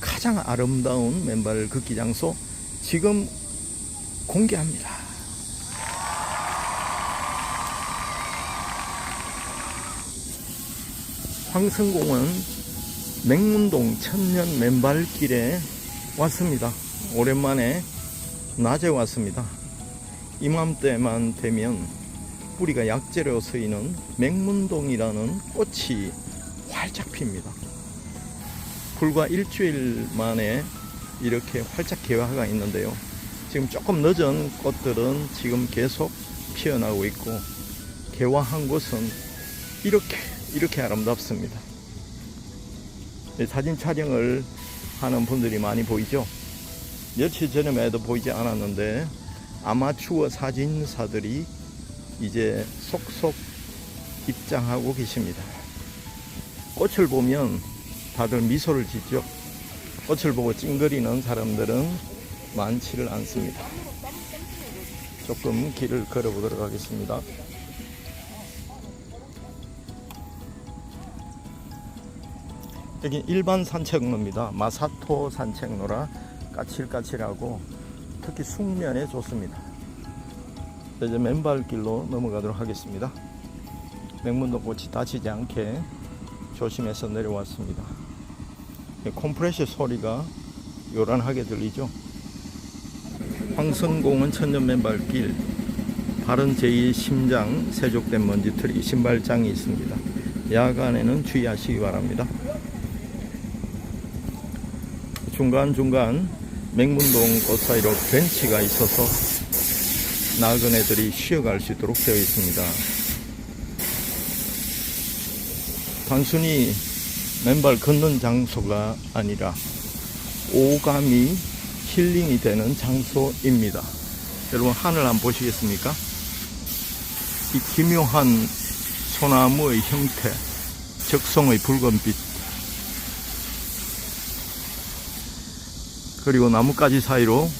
가장 아름다운 맨발 걷기 장소 지금 공개합니다. 황성공원 맹문동 천년 맨발길에 왔습니다. 오랜만에 낮에 왔습니다. 이맘때만 되면 뿌리가 약재로 쓰이는 맹문동이라는 꽃이 활짝 핍니다. 불과 일주일 만에 이렇게 활짝 개화가 있는데요. 지금 조금 늦은 꽃들은 지금 계속 피어나고 있고 개화한 곳은 이렇게 이렇게 아름답습니다. 네, 사진 촬영을 하는 분들이 많이 보이죠. 며칠 전에도 보이지 않았는데 아마추어 사진사들이 이제 속속 입장하고 계십니다. 꽃을 보면 다들 미소를 짓죠. 꽃을 보고 찡그리는 사람들은 많지를 않습니다. 조금 길을 걸어보도록 하겠습니다. 여기 일반 산책로입니다. 마사토 산책로라 까칠까칠하고 특히 숙면에 좋습니다. 이제 맨발길로 넘어가도록 하겠습니다. 맹문도 꽃이 다치지 않게 조심해서 내려왔습니다. 컴프레셔 소리가 요란하게 들리죠. 황선공원 천년 맨발길 바른 제2 심장 세족된 먼지털이 신발장이 있습니다. 야간에는 주의하시기 바랍니다. 중간중간 맹문동 꽃 사이로 벤치가 있어서 나그네들이 쉬어갈 수 있도록 되어 있습니다. 단순히 맨발 걷는 장소가 아니라 오감이 힐링이 되는 장소입니다. 여러분 하늘 한번 보시겠습니까? 이 기묘한 소나무의 형태, 적성의 붉은빛, 그리고 나뭇가지 사이로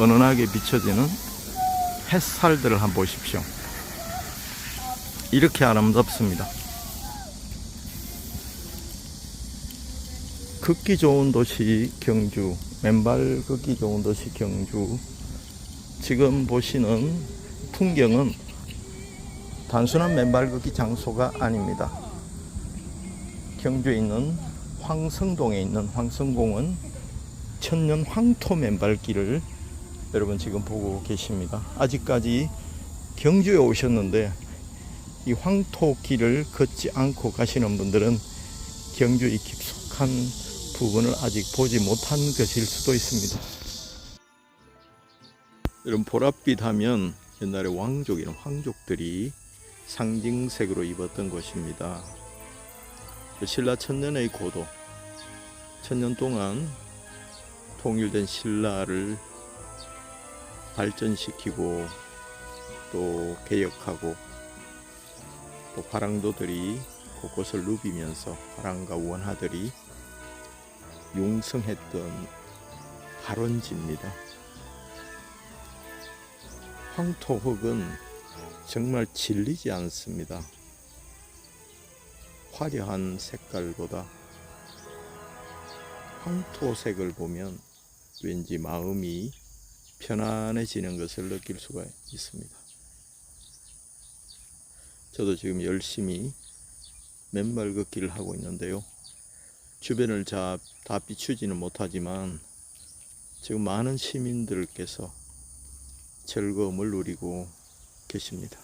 은은하게 비춰지는 햇살들을 한번 보십시오. 이렇게 아름답습니다. 걷기 좋은 도시 경주, 맨발 걷기 좋은 도시 경주. 지금 보시는 풍경은 단순한 맨발 걷기 장소가 아닙니다. 경주에 있는 황성동에 있는 황성공원 천년 황토 맨발길을 여러분 지금 보고 계십니다. 아직까지 경주에 오셨는데 이 황토 길을 걷지 않고 가시는 분들은 경주의 깊숙한 부분을 아직 보지 못한 것일 수도 있습니다. 여러분 보랏빛 하면 옛날에 왕족이나 황족들이 상징색으로 입었던 것입니다. 신라 천년의 고도, 천년 동안 통일된 신라를 발전시키고 또 개혁하고 또 화랑도들이 곳곳을 누비면서 화랑과 원하들이 용성했던 발원지입니다. 황토흙은 정말 질리지 않습니다. 화려한 색깔보다 황토색을 보면 왠지 마음이 편안해지는 것을 느낄 수가 있습니다. 저도 지금 열심히 맨발 걷기를 하고 있는데요. 주변을 다, 다 비추지는 못하지만 지금 많은 시민들께서 즐거움을 누리고 계십니다.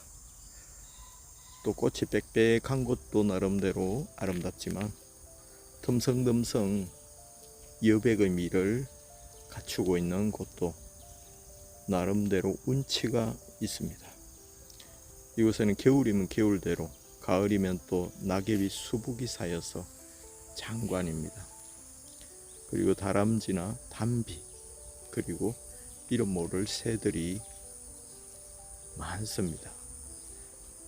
또 꽃이 빽빽한 곳도 나름대로 아름답지만 듬성듬성 여백의 미를 갖추고 있는 곳도 나름대로 운치가 있습니다. 이곳에는 겨울이면 겨울대로, 가을이면 또 낙엽이 수북이 쌓여서 장관입니다. 그리고 다람쥐나 담비, 그리고 이름 모를 새들이 많습니다.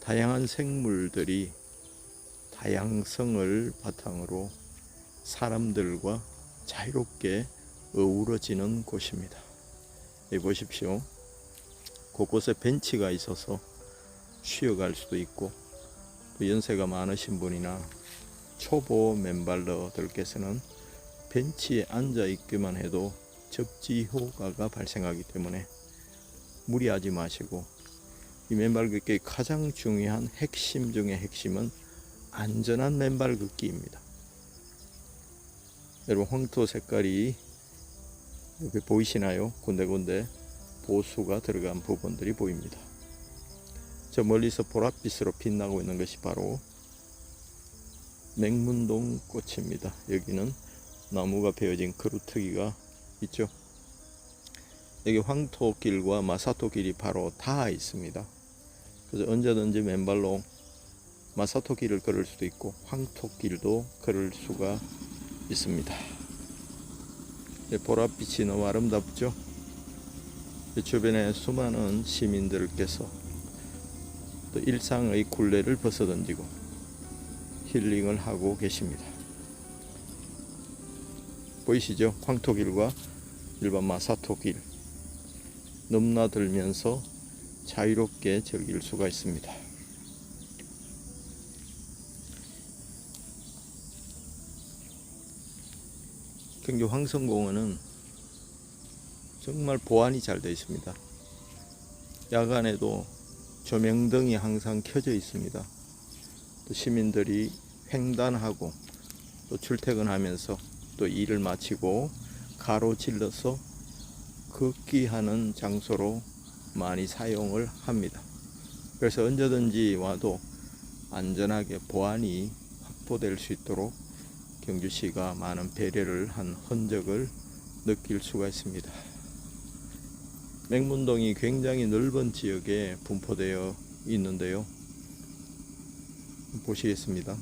다양한 생물들이 다양성을 바탕으로 사람들과 자유롭게 어우러지는 곳입니다. 여기 보십시오. 곳곳에 벤치가 있어서 쉬어갈 수도 있고 또 연세가 많으신 분이나 초보 맨발러들께서는 벤치에 앉아 있기만 해도 적지 효과가 발생하기 때문에 무리하지 마시고 이 맨발 걷기의 가장 중요한 핵심 중의 핵심은 안전한 맨발 걷기입니다. 여러분 황토 색깔이 여기 보이시나요? 군데군데 보수가 들어간 부분들이 보입니다. 저 멀리서 보랏빛으로 빛나고 있는 것이 바로 맹문동 꽃입니다. 여기는 나무가 베어진 그루터기가 있죠. 여기 황토길과 마사토길이 바로 닿아 있습니다. 그래서 언제든지 맨발로 마사토길을 걸을 수도 있고 황토길도 걸을 수가 있습니다. 네, 보랏빛이 너무 아름답죠? 이 주변에 수많은 시민들께서 또 일상의 굴레를 벗어던지고 힐링을 하고 계십니다. 보이시죠? 황토길과 일반 마 사토길 넘나들면서 자유롭게 즐길 수가 있습니다. 경기 황성공원은 정말 보안이 잘 되어 있습니다. 야간에도 조명등이 항상 켜져 있습니다. 또 시민들이 횡단하고 또 출퇴근하면서 또 일을 마치고 가로질러서 걷기 하는 장소로 많이 사용을 합니다. 그래서 언제든지 와도 안전하게 보안이 확보될 수 있도록 경주시가 많은 배려를 한 흔적을 느낄 수가 있습니다. 맹문동이 굉장히 넓은 지역에 분포되어 있는데요. 보시겠습니다.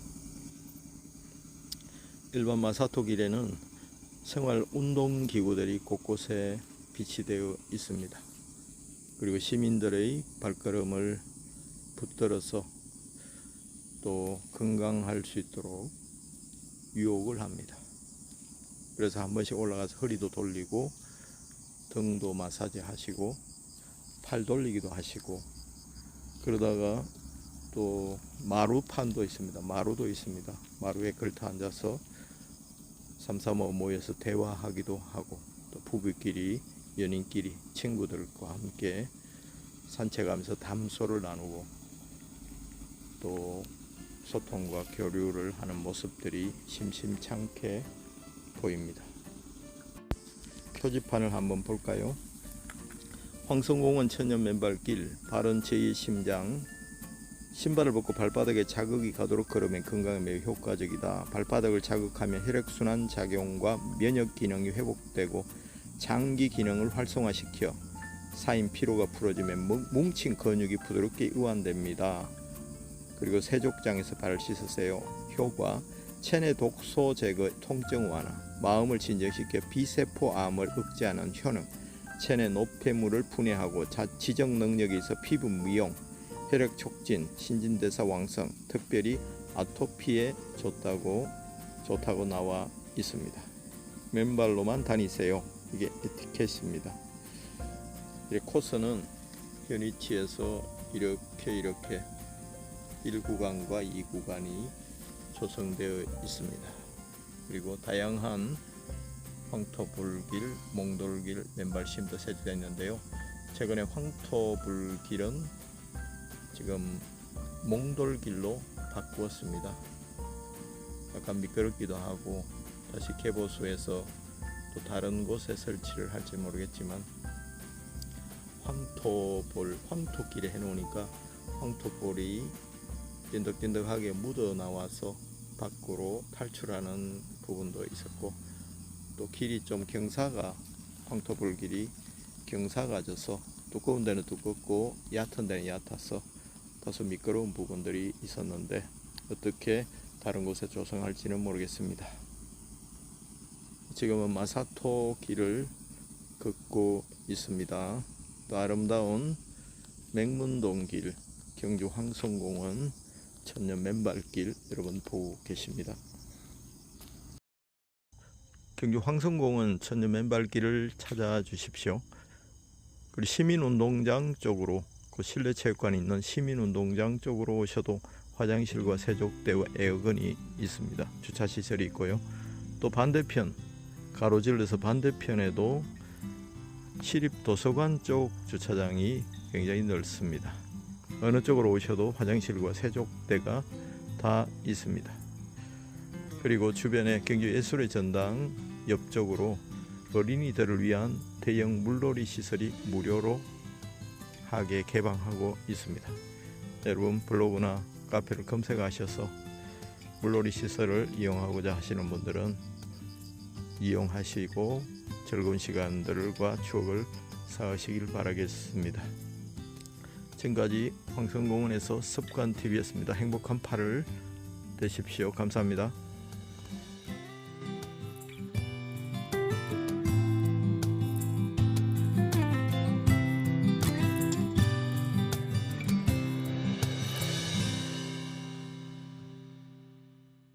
일반 마사토 길에는 생활 운동 기구들이 곳곳에 비치되어 있습니다. 그리고 시민들의 발걸음을 붙들어서 또 건강할 수 있도록 유혹을 합니다. 그래서 한 번씩 올라가서 허리도 돌리고 등도 마사지 하시고 팔 돌리기도 하시고 그러다가 또 마루판도 있습니다. 마루도 있습니다. 마루에 걸터 앉아서 삼삼오 모여서 대화하기도 하고 또 부부끼리 연인끼리 친구들과 함께 산책하면서 담소를 나누고 또 소통과 교류를 하는 모습들이 심심찮게 보입니다. 표지판을 한번 볼까요? 황성공원 천연 맨발길 바른 제2 심장 신발을 벗고 발바닥에 자극이 가도록 걸으면 건강에 매우 효과적이다. 발바닥을 자극하면 혈액순환 작용과 면역 기능이 회복되고 장기 기능을 활성화시켜 쌓인 피로가 풀어지면 뭉- 뭉친 근육이 부드럽게 이완됩니다. 그리고 세족장에서 발을 씻으세요. 효과 체내 독소 제거, 통증 완화, 마음을 진정시켜 비세포암을 억제하는 효능, 체내 노폐물을 분해하고 자, 지적 능력이 있어 피부 미용, 혈액 촉진, 신진대사 왕성, 특별히 아토피에 좋다고 좋다고 나와 있습니다. 맨발로만 다니세요. 이게 에티켓입니다. 이 코스는 현 위치에서 이렇게 이렇게 1구간과 2구간이 조성되어 있습니다. 그리고 다양한 황토불길, 몽돌길, 맨발심도 설치되어 있는데요. 최근에 황토불길은 지금 몽돌길로 바꾸었습니다. 약간 미끄럽기도 하고 다시 개보수해서 또 다른 곳에 설치를 할지 모르겠지만 황토볼, 황토길에 해놓으니까 황토볼이 찐득찐득하게 묻어 나와서 밖으로 탈출하는 부분도 있었고 또 길이 좀 경사가 황토볼 길이 경사가 져서 두꺼운 데는 두껍고 얕은 데는 얕아서 다소 미끄러운 부분들이 있었는데 어떻게 다른 곳에 조성할지는 모르겠습니다. 지금은 마사토 길을 걷고 있습니다. 또 아름다운 맹문동 길, 경주 황성공원 천년 맨발길 여러분 보고 계십니다. 경주 황성공원 천년 맨발길을 찾아 주십시오. 그리고 시민운동장 쪽으로 그 실내 체육관이 있는 시민운동장 쪽으로 오셔도 화장실과 세족대와 에어건이 있습니다. 주차 시설이 있고요. 또 반대편 가로질러서 반대편에도 시립 도서관 쪽 주차장이 굉장히 넓습니다. 어느 쪽으로 오셔도 화장실과 세족대가 다 있습니다. 그리고 주변에 경주 예술의 전당 옆쪽으로 어린이들을 위한 대형 물놀이 시설이 무료로 하게 개방하고 있습니다. 여러분 블로그나 카페를 검색하셔서 물놀이 시설을 이용하고자 하시는 분들은 이용하시고 즐거운 시간들과 추억을 쌓으시길 바라겠습니다. 지금까지 황성공원에서 습관TV였습니다. 행복한 팔을 되십시오. 감사합니다.